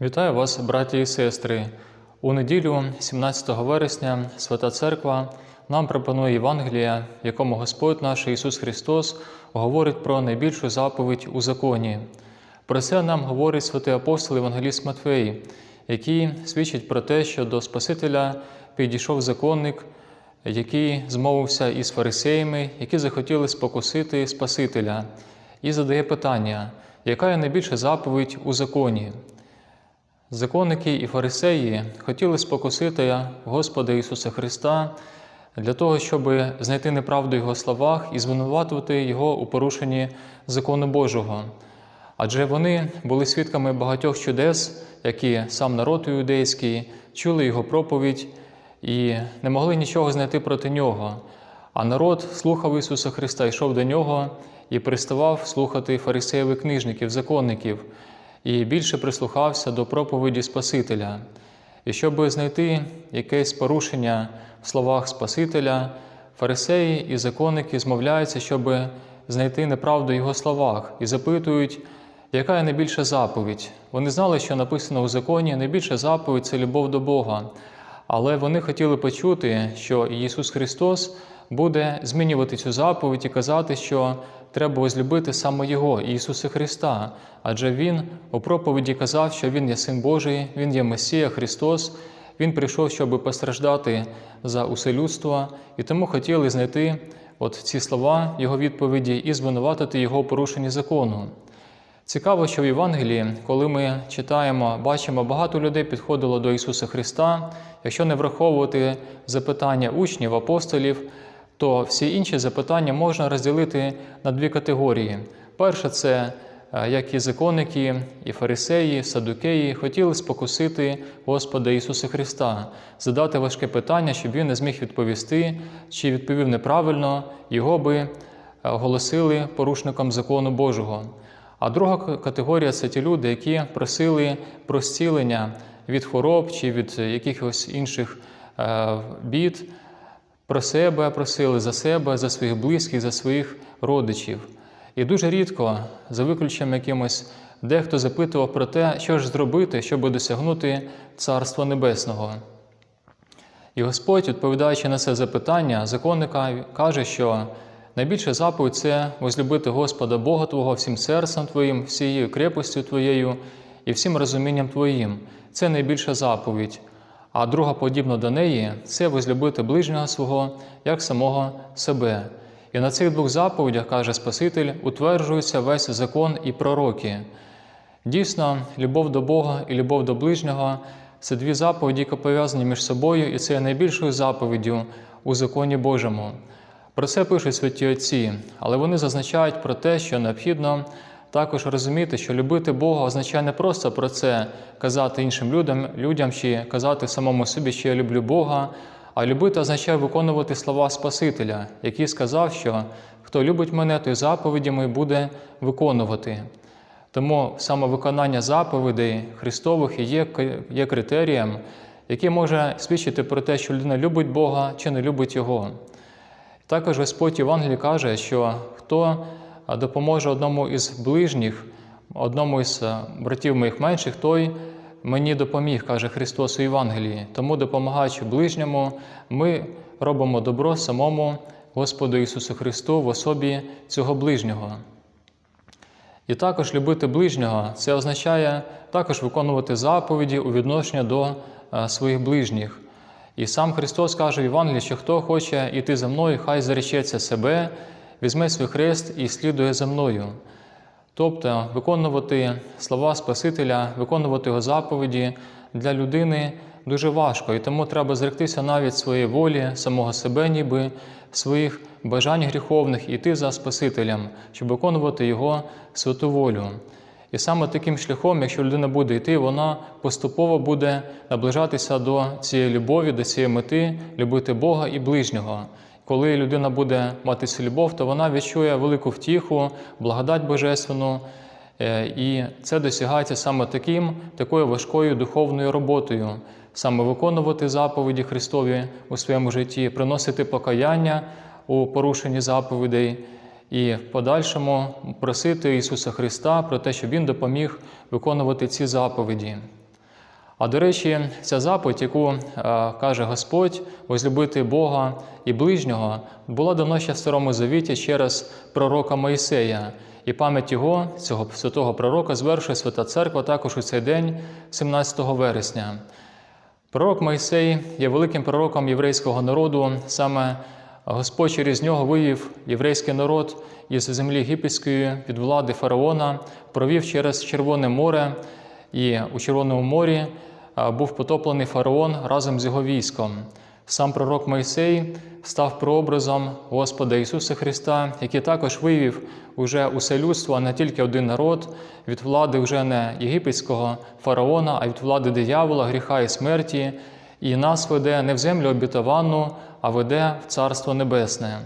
Вітаю вас, браті і сестри. У неділю, 17 вересня, Свята Церква нам пропонує Євангелія, в якому Господь наш Ісус Христос говорить про найбільшу заповідь у законі. Про це нам говорить святий апостол Євангеліст Матфей, який свідчить про те, що до Спасителя підійшов законник, який змовився із фарисеями, які захотіли спокусити Спасителя, і задає питання, яка є найбільша заповідь у законі? Законники і фарисеї хотіли спокусити Господа Ісуса Христа для того, щоб знайти неправду в Його словах і звинуватувати Його у порушенні закону Божого. Адже вони були свідками багатьох чудес, які сам народ іудейський чули Його проповідь і не могли нічого знайти проти нього. А народ слухав Ісуса Христа, йшов до нього і приставав слухати фарисеїв і книжників, законників і більше прислухався до проповіді Спасителя. І щоб знайти якесь порушення в словах Спасителя, фарисеї і законники змовляються, щоб знайти неправду в його словах, і запитують, яка є найбільша заповідь. Вони знали, що написано у законі, найбільша заповідь це любов до Бога. Але вони хотіли почути, що Ісус Христос буде змінювати цю заповідь і казати, що треба возлюбити саме Його, Ісуса Христа, адже Він у проповіді казав, що Він є Син Божий, Він є Месія Христос, Він прийшов, щоб постраждати за усе людство, і тому хотіли знайти от ці слова Його відповіді і звинуватити Його у порушенні закону. Цікаво, що в Євангелії, коли ми читаємо, бачимо, багато людей підходило до Ісуса Христа. Якщо не враховувати запитання учнів, апостолів, то всі інші запитання можна розділити на дві категорії. Перше, це е, як і законники, і фарисеї, садукеї хотіли спокусити Господа Ісуса Христа, задати важке питання, щоб він не зміг відповісти, чи відповів неправильно, його би е, оголосили порушником закону Божого. А друга категорія це ті люди, які просили про зцілення від хвороб чи від якихось інших е, бід. Про себе просили за себе, за своїх близьких, за своїх родичів. І дуже рідко, за виключенням якимось, дехто запитував про те, що ж зробити, щоб досягнути Царства Небесного. І Господь, відповідаючи на це запитання, законника каже, що найбільша заповідь це возлюбити Господа Бога Твого всім серцем Твоїм, всією крепостю Твоєю і всім розумінням Твоїм. Це найбільша заповідь. А друга, подібна до неї, це возлюбити ближнього свого як самого себе. І на цих двох заповідях, каже Спаситель, утверджується весь закон і пророки. Дійсно, любов до Бога і любов до ближнього це дві заповіді, які пов'язані між собою, і це є найбільшою заповіддю у законі Божому. Про це пишуть святі Отці, але вони зазначають про те, що необхідно також розуміти, що любити Бога означає не просто про це казати іншим людям, людям чи казати самому собі, що я люблю Бога, а любити означає виконувати слова Спасителя, який сказав, що хто любить мене, той заповіді мої буде виконувати. Тому саме виконання заповідей Христових є, є критерієм, який може свідчити про те, що людина любить Бога чи не любить Його. Також Господь Євангелій каже, що хто допоможе одному із ближніх, одному із братів моїх менших, той мені допоміг, каже Христос у Євангелії. Тому, допомагаючи ближньому, ми робимо добро самому Господу Ісусу Христу в особі цього ближнього. І також любити ближнього це означає також виконувати заповіді у відношенні до своїх ближніх. І сам Христос каже в Євангелії, що хто хоче йти за мною, хай заречеться себе, візьме свій хрест і слідує за мною. Тобто виконувати слова Спасителя, виконувати його заповіді для людини дуже важко, і тому треба зректися навіть своєї волі, самого себе, ніби своїх бажань гріховних, і йти за Спасителем, щоб виконувати Його святу волю. І саме таким шляхом, якщо людина буде йти, вона поступово буде наближатися до цієї любові, до цієї мети, любити Бога і ближнього. Коли людина буде мати цю любов, то вона відчує велику втіху, благодать Божественну. Е, і це досягається саме таким, такою важкою духовною роботою, саме виконувати заповіді Христові у своєму житті, приносити покаяння у порушенні заповідей і в подальшому просити Ісуса Христа про те, щоб Він допоміг виконувати ці заповіді. А до речі, ця заповідь, яку е, каже Господь, возлюбити Бога і ближнього, була давно ще в Старому Завіті через пророка Моїсея. І пам'ять його, цього святого пророка, звершує Свята Церква також у цей день, 17 вересня. Пророк Мойсей є великим пророком єврейського народу. Саме Господь через нього вивів єврейський народ із землі єгипетської від влади фараона, провів через Червоне море, і у Червоному морі був потоплений фараон разом з його військом. Сам пророк Мойсей став прообразом Господа Ісуса Христа, який також вивів уже усе людство, а не тільки один народ, від влади вже не єгипетського фараона, а від влади диявола, гріха і смерті, і нас веде не в землю обітовану, а веде в Царство Небесне.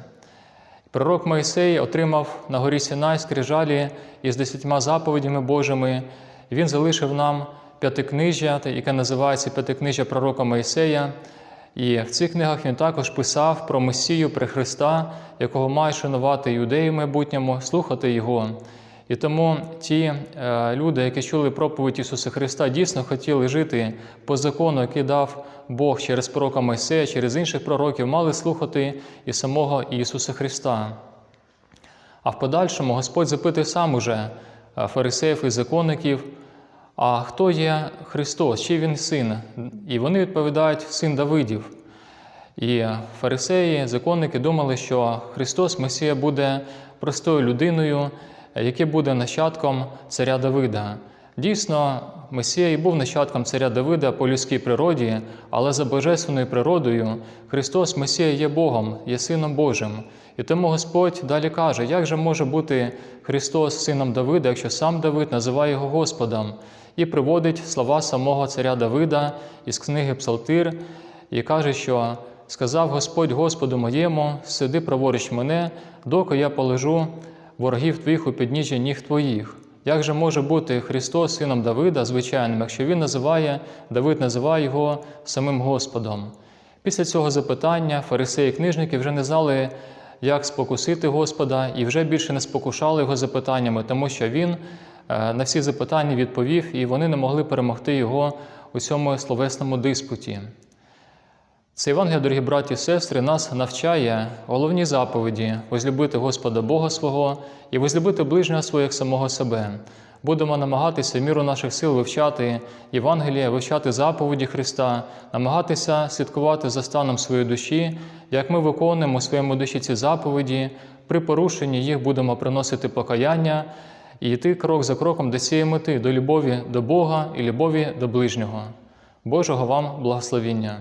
Пророк Мойсей отримав на горі Сінай скрижалі із десятьма заповідями Божими. Він залишив нам п'ятикнижжя, яке називається П'ятикнижжя пророка Мойсея. І в цих книгах він також писав про Месію, про Христа, якого мають шанувати юдеї в майбутньому, слухати Його. І тому ті е, люди, які чули проповідь Ісуса Христа, дійсно хотіли жити по закону, який дав Бог через пророка Мойсея, через інших пророків, мали слухати і самого Ісуса Христа. А в подальшому Господь запитує сам уже е, фарисеїв і законників, а хто є Христос, чи Він син? І вони відповідають син Давидів. І фарисеї, законники думали, що Христос Месія буде простою людиною, який буде нащадком царя Давида. Дійсно, Месія і був нащадком царя Давида по людській природі, але за божественною природою Христос Месія є Богом, є Сином Божим. І тому Господь далі каже, як же може бути Христос сином Давида, якщо сам Давид називає його Господом, і приводить слова самого царя Давида із книги Псалтир, і каже, що сказав Господь Господу моєму, сиди праворуч мене, доки я полежу ворогів твоїх у підніжжі ніг твоїх. Як же може бути Христос сином Давида, звичайним, якщо Він називає, Давид називає його самим Господом? Після цього запитання фарисеї і книжники вже не знали, як спокусити Господа, і вже більше не спокушали його запитаннями, тому що він е, на всі запитання відповів, і вони не могли перемогти його у цьому словесному диспуті. Це Євангелія, дорогі браті і сестри, нас навчає головні заповіді возлюбити Господа Бога свого і возлюбити ближнього як самого себе. Будемо намагатися в міру наших сил вивчати Євангелія, вивчати заповіді Христа, намагатися слідкувати за станом своєї душі, як ми виконуємо своєму душі ці заповіді, при порушенні їх будемо приносити покаяння і йти крок за кроком до цієї мети, до любові до Бога і любові до ближнього. Божого вам благословіння!